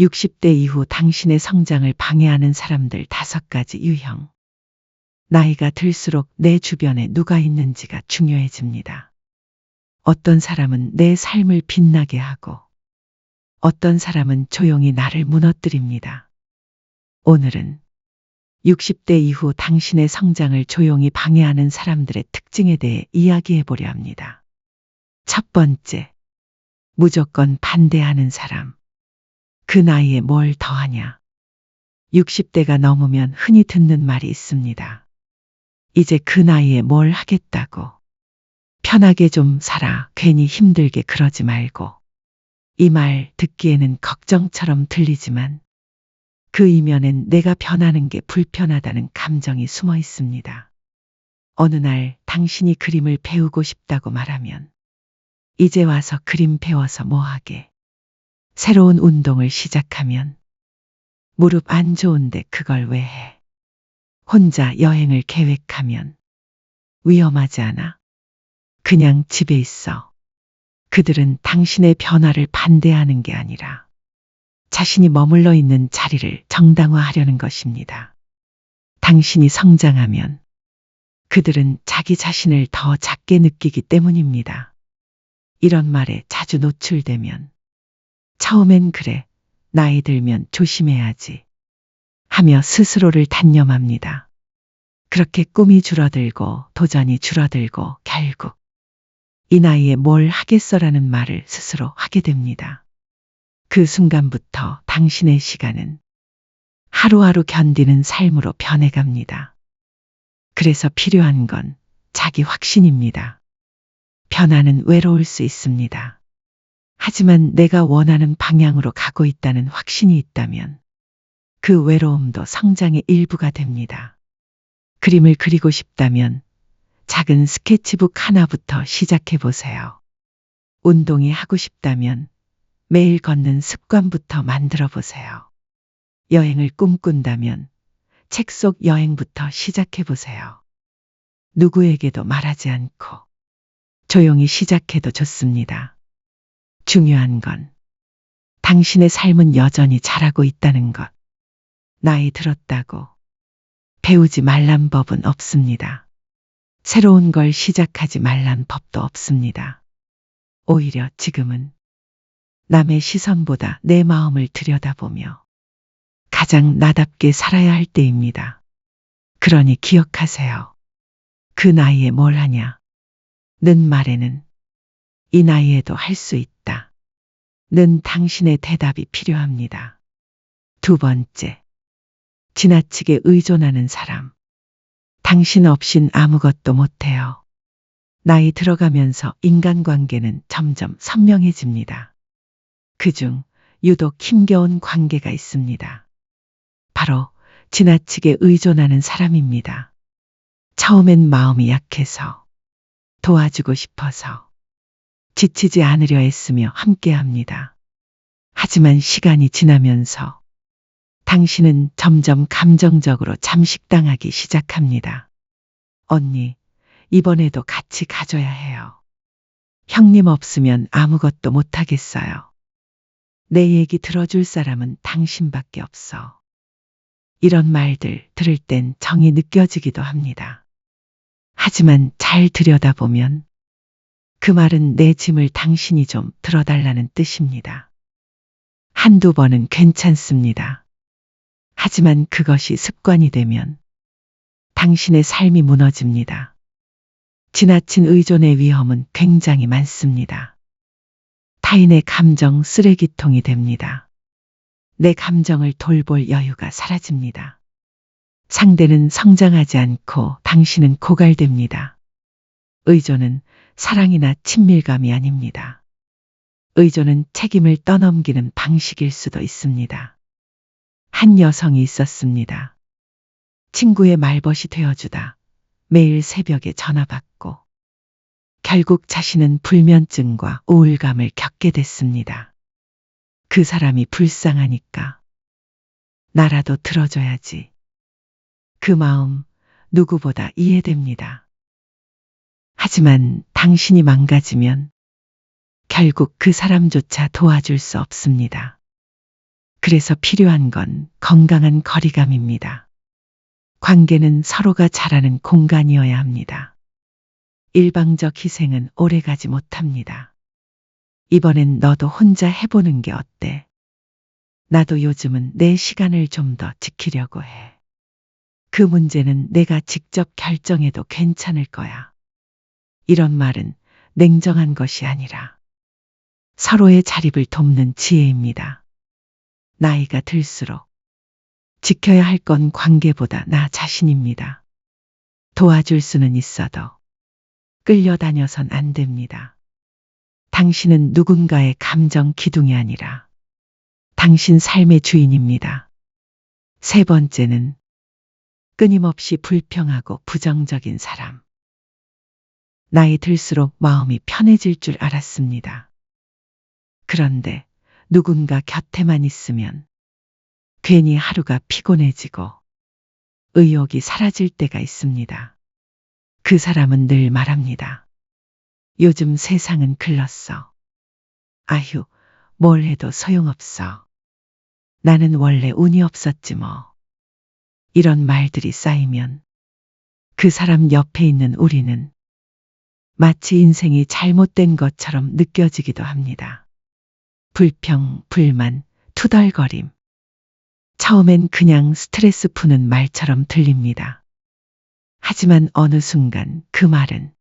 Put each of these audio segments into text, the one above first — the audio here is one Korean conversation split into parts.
60대 이후 당신의 성장을 방해하는 사람들 다섯 가지 유형. 나이가 들수록 내 주변에 누가 있는지가 중요해집니다. 어떤 사람은 내 삶을 빛나게 하고, 어떤 사람은 조용히 나를 무너뜨립니다. 오늘은 60대 이후 당신의 성장을 조용히 방해하는 사람들의 특징에 대해 이야기해 보려 합니다. 첫 번째, 무조건 반대하는 사람. 그 나이에 뭘 더하냐? 60대가 넘으면 흔히 듣는 말이 있습니다. 이제 그 나이에 뭘 하겠다고. 편하게 좀 살아. 괜히 힘들게 그러지 말고. 이 말 듣기에는 걱정처럼 들리지만 그 이면엔 내가 변하는 게 불편하다는 감정이 숨어 있습니다. 어느 날 당신이 그림을 배우고 싶다고 말하면 이제 와서 그림 배워서 뭐 하게. 새로운 운동을 시작하면 무릎 안 좋은데 그걸 왜 해? 혼자 여행을 계획하면 위험하지 않아? 그냥 집에 있어. 그들은 당신의 변화를 반대하는 게 아니라 자신이 머물러 있는 자리를 정당화하려는 것입니다. 당신이 성장하면 그들은 자기 자신을 더 작게 느끼기 때문입니다. 이런 말에 자주 노출되면 처음엔 그래, 나이 들면 조심해야지. 하며 스스로를 단념합니다. 그렇게 꿈이 줄어들고 도전이 줄어들고 결국 이 나이에 뭘 하겠어라는 말을 스스로 하게 됩니다. 그 순간부터 당신의 시간은 하루하루 견디는 삶으로 변해갑니다. 그래서 필요한 건 자기 확신입니다. 변화는 외로울 수 있습니다. 하지만 내가 원하는 방향으로 가고 있다는 확신이 있다면 그 외로움도 성장의 일부가 됩니다. 그림을 그리고 싶다면 작은 스케치북 하나부터 시작해 보세요. 운동이 하고 싶다면 매일 걷는 습관부터 만들어 보세요. 여행을 꿈꾼다면 책 속 여행부터 시작해 보세요. 누구에게도 말하지 않고 조용히 시작해도 좋습니다. 중요한 건 당신의 삶은 여전히 잘하고 있다는 것. 나이 들었다고 배우지 말란 법은 없습니다. 새로운 걸 시작하지 말란 법도 없습니다. 오히려 지금은 남의 시선보다 내 마음을 들여다보며 가장 나답게 살아야 할 때입니다. 그러니 기억하세요. 그 나이에 뭘 하냐? 는 말에는 이 나이에도 할 수 있다. 는 당신의 대답이 필요합니다. 두 번째. 지나치게 의존하는 사람. 당신 없인 아무것도 못해요. 나이 들어가면서 인간관계는 점점 선명해집니다. 그중 유독 힘겨운 관계가 있습니다. 바로 지나치게 의존하는 사람입니다. 처음엔 마음이 약해서 도와주고 싶어서 지치지 않으려 했으며 함께 합니다. 하지만 시간이 지나면서 당신은 점점 감정적으로 잠식당하기 시작합니다. 언니, 이번에도 같이 가져야 해요. 형님 없으면 아무것도 못하겠어요. 내 얘기 들어줄 사람은 당신밖에 없어. 이런 말들 들을 땐 정이 느껴지기도 합니다. 하지만 잘 들여다보면 그 말은 내 짐을 당신이 좀 들어달라는 뜻입니다. 한두 번은 괜찮습니다. 하지만 그것이 습관이 되면 당신의 삶이 무너집니다. 지나친 의존의 위험은 굉장히 많습니다. 타인의 감정 쓰레기통이 됩니다. 내 감정을 돌볼 여유가 사라집니다. 상대는 성장하지 않고 당신은 고갈됩니다. 의존은 사랑이나 친밀감이 아닙니다. 의존은 책임을 떠넘기는 방식일 수도 있습니다. 한 여성이 있었습니다. 친구의 말벗이 되어주다 매일 새벽에 전화받고 결국 자신은 불면증과 우울감을 겪게 됐습니다. 그 사람이 불쌍하니까 나라도 들어줘야지. 그 마음 누구보다 이해됩니다. 하지만 당신이 망가지면 결국 그 사람조차 도와줄 수 없습니다. 그래서 필요한 건 건강한 거리감입니다. 관계는 서로가 잘하는 공간이어야 합니다. 일방적 희생은 오래가지 못합니다. 이번엔 너도 혼자 해보는 게 어때? 나도 요즘은 내 시간을 좀 더 지키려고 해. 그 문제는 내가 직접 결정해도 괜찮을 거야. 이런 말은 냉정한 것이 아니라 서로의 자립을 돕는 지혜입니다. 나이가 들수록 지켜야 할 건 관계보다 나 자신입니다. 도와줄 수는 있어도 끌려다녀선 안 됩니다. 당신은 누군가의 감정 기둥이 아니라 당신 삶의 주인입니다. 세 번째는 끊임없이 불평하고 부정적인 사람. 나이 들수록 마음이 편해질 줄 알았습니다. 그런데 누군가 곁에만 있으면 괜히 하루가 피곤해지고 의욕이 사라질 때가 있습니다. 그 사람은 늘 말합니다. 요즘 세상은 글렀어. 아휴, 뭘 해도 소용없어. 나는 원래 운이 없었지 뭐. 이런 말들이 쌓이면 그 사람 옆에 있는 우리는 마치 인생이 잘못된 것처럼 느껴지기도 합니다. 불평, 불만, 투덜거림. 처음엔 그냥 스트레스 푸는 말처럼 들립니다. 하지만 어느 순간 그 말은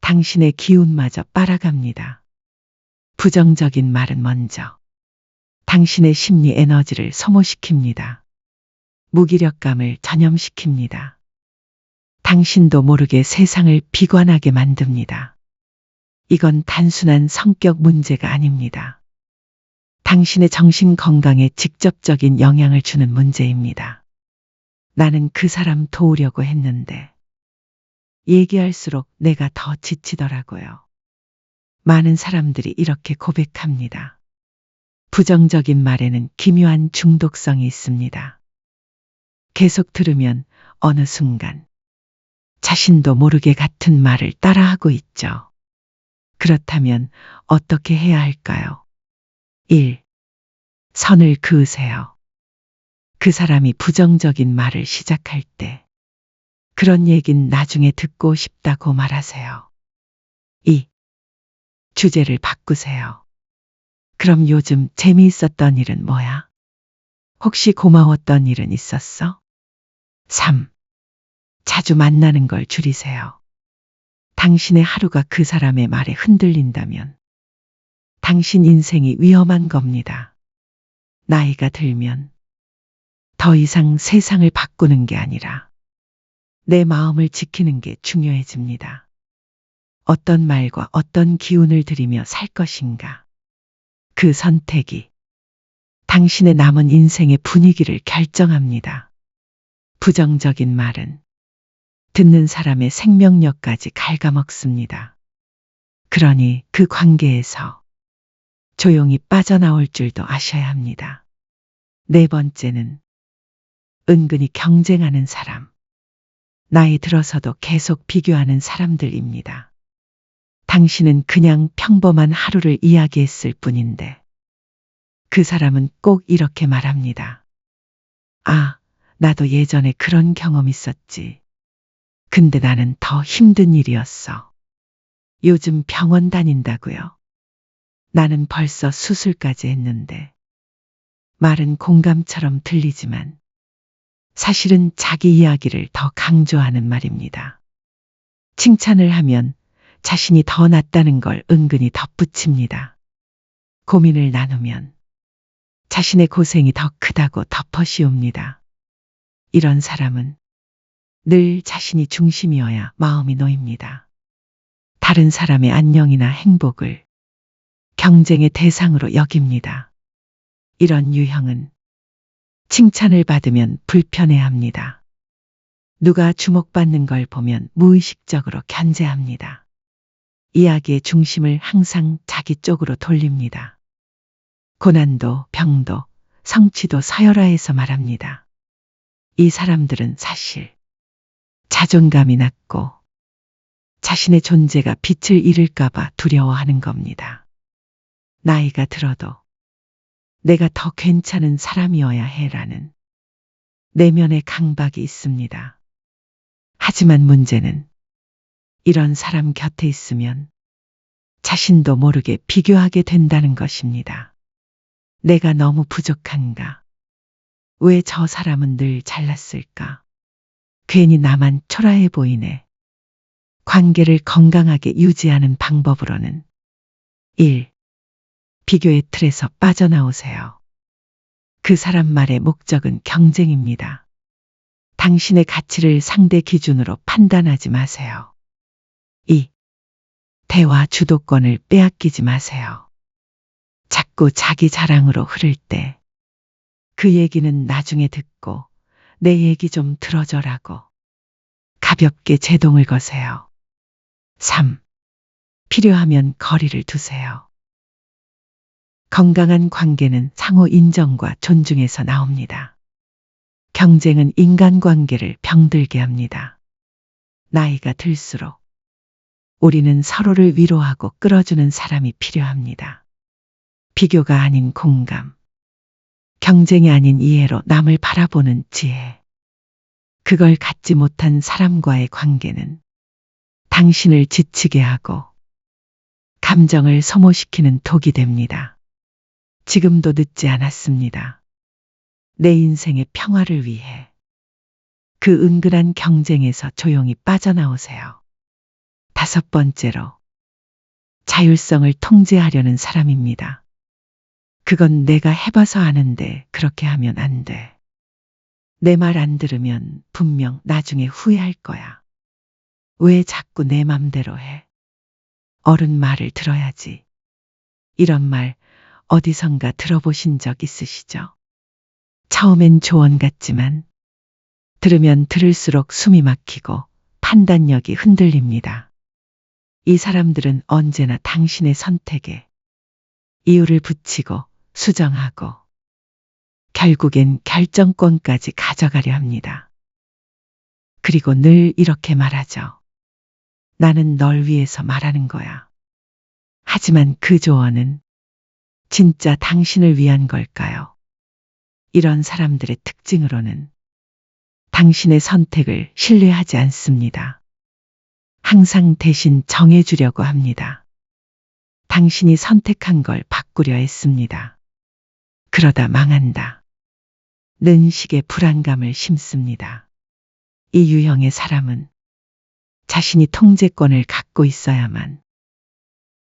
당신의 기운마저 빨아갑니다. 부정적인 말은 먼저 당신의 심리 에너지를 소모시킵니다. 무기력감을 전염시킵니다. 당신도 모르게 세상을 비관하게 만듭니다. 이건 단순한 성격 문제가 아닙니다. 당신의 정신 건강에 직접적인 영향을 주는 문제입니다. 나는 그 사람 도우려고 했는데, 얘기할수록 내가 더 지치더라고요. 많은 사람들이 이렇게 고백합니다. 부정적인 말에는 기묘한 중독성이 있습니다. 계속 들으면 어느 순간 자신도 모르게 같은 말을 따라하고 있죠. 그렇다면 어떻게 해야 할까요? 1. 선을 그으세요. 그 사람이 부정적인 말을 시작할 때 그런 얘긴 나중에 듣고 싶다고 말하세요. 2. 주제를 바꾸세요. 그럼 요즘 재미있었던 일은 뭐야? 혹시 고마웠던 일은 있었어? 3. 자주 만나는 걸 줄이세요. 당신의 하루가 그 사람의 말에 흔들린다면 당신 인생이 위험한 겁니다. 나이가 들면 더 이상 세상을 바꾸는 게 아니라 내 마음을 지키는 게 중요해집니다. 어떤 말과 어떤 기운을 들이며 살 것인가. 그 선택이 당신의 남은 인생의 분위기를 결정합니다. 부정적인 말은 듣는 사람의 생명력까지 갉아먹습니다. 그러니 그 관계에서 조용히 빠져나올 줄도 아셔야 합니다. 네 번째는 은근히 경쟁하는 사람. 나이 들어서도 계속 비교하는 사람들입니다. 당신은 그냥 평범한 하루를 이야기했을 뿐인데 그 사람은 꼭 이렇게 말합니다. 아, 나도 예전에 그런 경험 있었지. 근데 나는 더 힘든 일이었어. 요즘 병원 다닌다고요. 나는 벌써 수술까지 했는데. 말은 공감처럼 들리지만 사실은 자기 이야기를 더 강조하는 말입니다. 칭찬을 하면 자신이 더 낫다는 걸 은근히 덧붙입니다. 고민을 나누면 자신의 고생이 더 크다고 덮어씌웁니다. 이런 사람은 늘 자신이 중심이어야 마음이 놓입니다. 다른 사람의 안녕이나 행복을 경쟁의 대상으로 여깁니다. 이런 유형은 칭찬을 받으면 불편해합니다. 누가 주목받는 걸 보면 무의식적으로 견제합니다. 이야기의 중심을 항상 자기 쪽으로 돌립니다. 고난도, 병도, 성취도 서열화해서 말합니다. 이 사람들은 사실 자존감이 낮고 자신의 존재가 빛을 잃을까봐 두려워하는 겁니다. 나이가 들어도 내가 더 괜찮은 사람이어야 해라는 내면의 강박이 있습니다. 하지만 문제는 이런 사람 곁에 있으면 자신도 모르게 비교하게 된다는 것입니다. 내가 너무 부족한가? 왜 저 사람은 늘 잘났을까? 괜히 나만 초라해 보이네. 관계를 건강하게 유지하는 방법으로는 1. 비교의 틀에서 빠져나오세요. 그 사람 말의 목적은 경쟁입니다. 당신의 가치를 상대 기준으로 판단하지 마세요. 2. 대화 주도권을 빼앗기지 마세요. 자꾸 자기 자랑으로 흐를 때 그 얘기는 나중에 듣고 내 얘기 좀 들어줘라고 가볍게 제동을 거세요. 3. 필요하면 거리를 두세요. 건강한 관계는 상호 인정과 존중에서 나옵니다. 경쟁은 인간관계를 병들게 합니다. 나이가 들수록 우리는 서로를 위로하고 끌어주는 사람이 필요합니다. 비교가 아닌 공감, 경쟁이 아닌 이해로 남을 바라보는 지혜. 그걸 갖지 못한 사람과의 관계는 당신을 지치게 하고 감정을 소모시키는 독이 됩니다. 지금도 늦지 않았습니다. 내 인생의 평화를 위해 그 은근한 경쟁에서 조용히 빠져나오세요. 다섯 번째로 자율성을 통제하려는 사람입니다. 그건 내가 해봐서 아는데 그렇게 하면 안 돼. 내 말 안 들으면 분명 나중에 후회할 거야. 왜 자꾸 내 맘대로 해? 어른 말을 들어야지. 이런 말 어디선가 들어보신 적 있으시죠? 처음엔 조언 같지만 들으면 들을수록 숨이 막히고 판단력이 흔들립니다. 이 사람들은 언제나 당신의 선택에 이유를 붙이고 수정하고 결국엔 결정권까지 가져가려 합니다. 그리고 늘 이렇게 말하죠. 나는 널 위해서 말하는 거야. 하지만 그 조언은 진짜 당신을 위한 걸까요? 이런 사람들의 특징으로는 당신의 선택을 신뢰하지 않습니다. 항상 대신 정해주려고 합니다. 당신이 선택한 걸 바꾸려 했습니다. 그러다 망한다. 는 식의 불안감을 심습니다. 이 유형의 사람은 자신이 통제권을 갖고 있어야만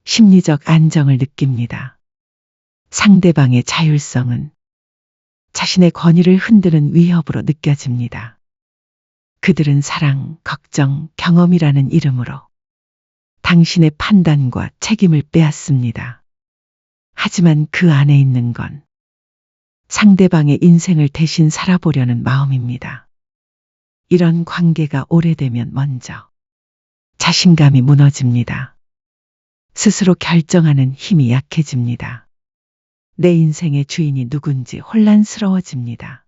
심리적 안정을 느낍니다. 상대방의 자율성은 자신의 권위를 흔드는 위협으로 느껴집니다. 그들은 사랑, 걱정, 경험이라는 이름으로 당신의 판단과 책임을 빼앗습니다. 하지만 그 안에 있는 건 상대방의 인생을 대신 살아보려는 마음입니다. 이런 관계가 오래되면 먼저 자신감이 무너집니다. 스스로 결정하는 힘이 약해집니다. 내 인생의 주인이 누군지 혼란스러워집니다.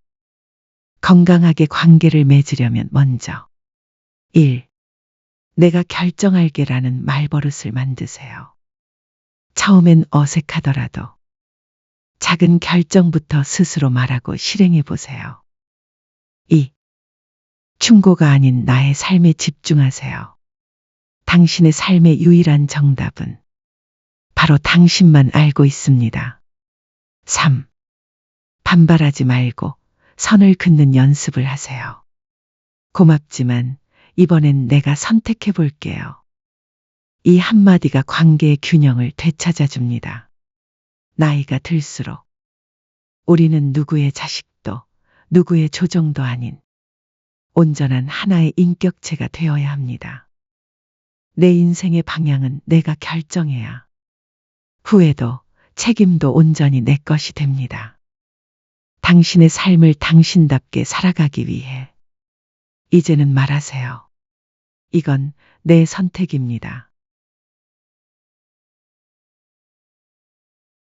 건강하게 관계를 맺으려면 먼저 1. 내가 결정할게라는 말버릇을 만드세요. 처음엔 어색하더라도 작은 결정부터 스스로 말하고 실행해 보세요. 2. 충고가 아닌 나의 삶에 집중하세요. 당신의 삶의 유일한 정답은 바로 당신만 알고 있습니다. 3. 반발하지 말고 선을 긋는 연습을 하세요. 고맙지만 이번엔 내가 선택해 볼게요. 이 한마디가 관계의 균형을 되찾아 줍니다. 나이가 들수록 우리는 누구의 자식도 누구의 조정도 아닌 온전한 하나의 인격체가 되어야 합니다. 내 인생의 방향은 내가 결정해야 후회도 책임도 온전히 내 것이 됩니다. 당신의 삶을 당신답게 살아가기 위해 이제는 말하세요. 이건 내 선택입니다.